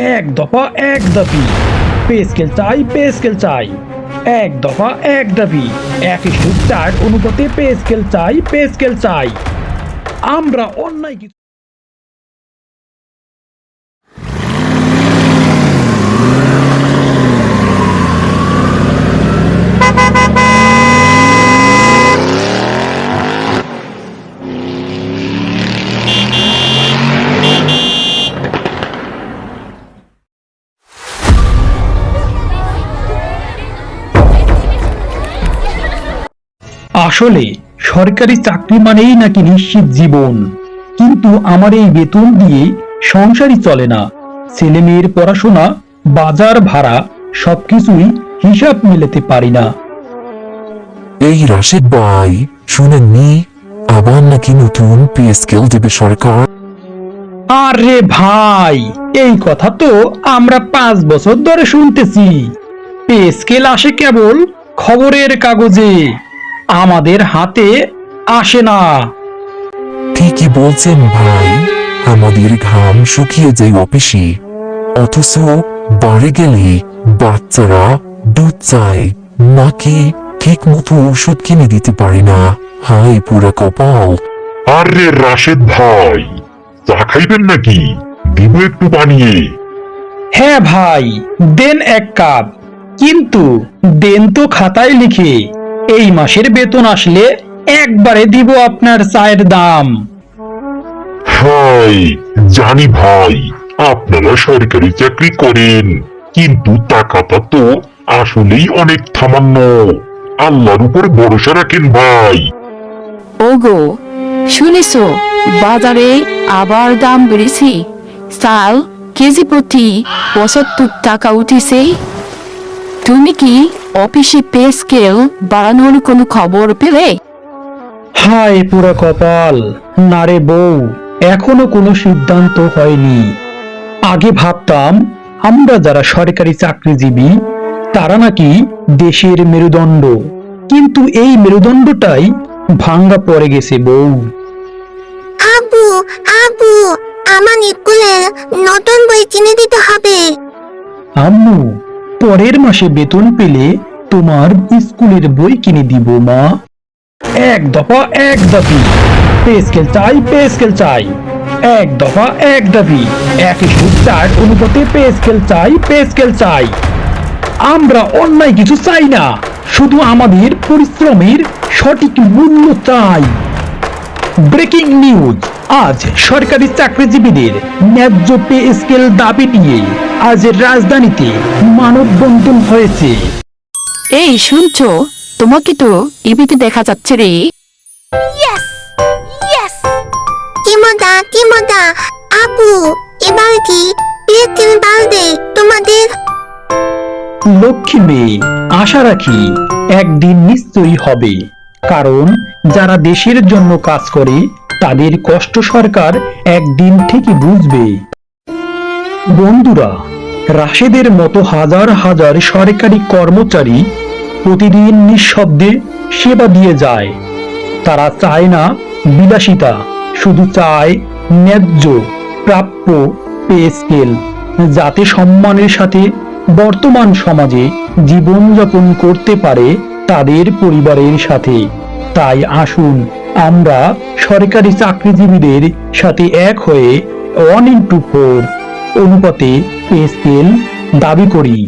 এক দফা এক দাবি। পে স্কেল চাই, পে স্কেল চাই। এক দফা এক দাবি। এক ইস্যু চার অনুপাতে পে স্কেল চাই, পে স্কেল চাই। আমরা অন্যায় কিছু আসলে সরকারি চাকরি মানেই নাকি নিশ্চিত জীবন। কিন্তু আমার এই বেতন দিয়ে সংসারই চলে না। ছেলে মেয়ের পড়াশোনা বাজার ভাড়া সবকিছুই হিসাব মেলাতে পারি না। এই রাশেদ ভাই শুনেননি? আবার নাকি নতুন পে স্কেল দেবে সরকার? আরে ভাই এই কথা তো আমরা পাঁচ বছর ধরে শুনতেছি। পে স্কেল আসে কেবল খবরের কাগজে। আমাদের হাতে আসে না। ঠিকই বলছেন ভাই আমাদের ঘাম শুকিয়ে যায় অফিসে। অথচ বাড়ি গেলে বাচ্চারা দুধ চায় নাকি ঠিক মতো ওষুধ কিনে দিতে পারি না। হাই পুরা কপাল। আরে রাশেদ ভাই চা খাইবেন নাকি? দিব একটু বানিয়ে হ্যাঁ ভাই দেন এক কাপ। কিন্তু দেন তো খাতায় লিখে। এই মাসের বেতন আসলে একবারে দিব আপনার চায়ের দাম। হাই জানি ভাই আপনারা সরকারি চাকরি করেন কিন্তু টাকাটা তো আসলেই অনেক সামান্য। আল্লাহর উপর ভরসা রাখেন ভাই। ওগো শুনেছ বাজারে আবার দাম বেড়েছে? চাল কেজি প্রতি পঁচাত্তর টাকা উঠেছে। তুমি কি অফিসে পে স্কেল বাড়ানোর কোনো খবর পেলে? হায় পুরা কপাল নারে বউ এখনও কোনো সিদ্ধান্ত হয়নি। আগে ভাবতাম আমরা যারা সরকারি চাকরিজীবী তারা নাকি দেশের মেরুদণ্ড। কিন্তু এই মেরুদণ্ডটাই ভাঙ্গা পড়ে গেছে বউ। আবু আবু আমার স্কুলে নতুন বই কিনে দিতে হবে। আম্মু পরের মাসে বেতন পেলে তোমার স্কুলের বই কিনে দিব, মা। এক দফা এক দাবি। পে স্কেল চাই, পে স্কেল চাই। এক দফা এক দাবি। একই ইস্যু চার অনুপাতে পে স্কেল চাই, পে স্কেল চাই। আমরা অন্যায় কিছু চাই না, শুধু আমাদের পরিশ্রমের সঠিক মূল্য চাই। ব্রেকিং নিউজ আজ সরকারি চাকরিজীবীদের ন্যায্য পে স্কেল দাবি নিয়ে আজ রাজধানীতে মানববন্ধন হয়েছে। এই শুনছো? তোমাকে তো টিভিতে দেখা যাচ্ছে রে। আপু এবার কি? তোমাদের লক্ষ্মী মেয়ে আশা রাখি একদিন নিশ্চয়ই হবে। কারণ যারা দেশের জন্য কাজ করে, তাদের কষ্ট সরকার একদিন ঠিকই বুঝবে। বন্ধুরা, রাশেদের মতো হাজার হাজার সরকারি কর্মচারী প্রতিদিন নিঃশব্দে সেবা দিয়ে যায়। তারা চায় না বিলাসিতা, শুধু চায় ন্যায্য, প্রাপ্য পে স্কেল, যাতে সম্মানের সাথে বর্তমান সমাজে জীবনযাপন করতে পারে তাদের পরিবারের সাথে। তাই আসুন, আমরা সরকারি চাকরিজীবীদের সাথে এক হয়ে ওয়ান ইন্টু ফোর অনুপাতে পে স্কেল দাবি করি।